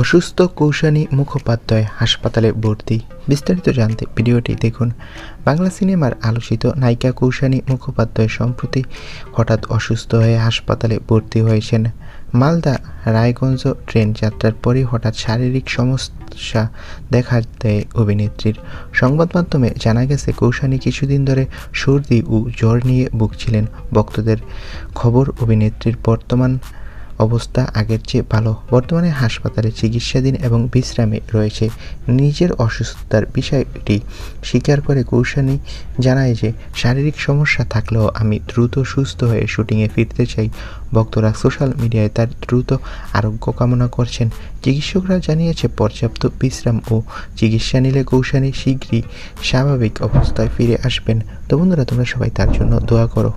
অসুস্থ কৌশানী মুখোপাধ্যায় হাসপাতালে ভর্তি। বিস্তারিত জানতে ভিডিওটি দেখুন। বাংলা সিনেমার আলোচিত নায়িকা কৌশানী মুখোপাধ্যায় সম্প্রতি হঠাৎ অসুস্থ হয়ে হাসপাতালে ভর্তি হয়েছেন। মালদা রায়গঞ্জ ট্রেন যাত্রার পরে হঠাৎ শারীরিক সমস্যা দেখা দেয় অভিনেত্রীর। সংবাদ মাধ্যমে জানা গেছে, কৌশানী কিছুদিন ধরে সর্দি ও জ্বর নিয়ে ভুগছিলেন। ভক্তদের খবর, অভিনেত্রীর বর্তমান অবস্থা আগের চেয়ে ভালো। বর্তমানে হাসপাতালে চিকিৎসাধীন এবং বিশ্রামে রয়েছে। নিজের অসুস্থতার বিষয়টি স্বীকার করে কৌশানী জানায় যে, শারীরিক সমস্যা থাকলেও আমি দ্রুত সুস্থ হয়ে শুটিংয়ে ফিরতে চাই। ভক্তরা সোশ্যাল মিডিয়ায় তার দ্রুত আরোগ্য কামনা করছেন। চিকিৎসকরা জানিয়েছে, পর্যাপ্ত বিশ্রাম ও চিকিৎসা নিলে কৌশানী শীঘ্রই স্বাভাবিক অবস্থায় ফিরে আসবেন। তো বন্ধুরা, তোমরা সবাই তার জন্য দোয়া করো।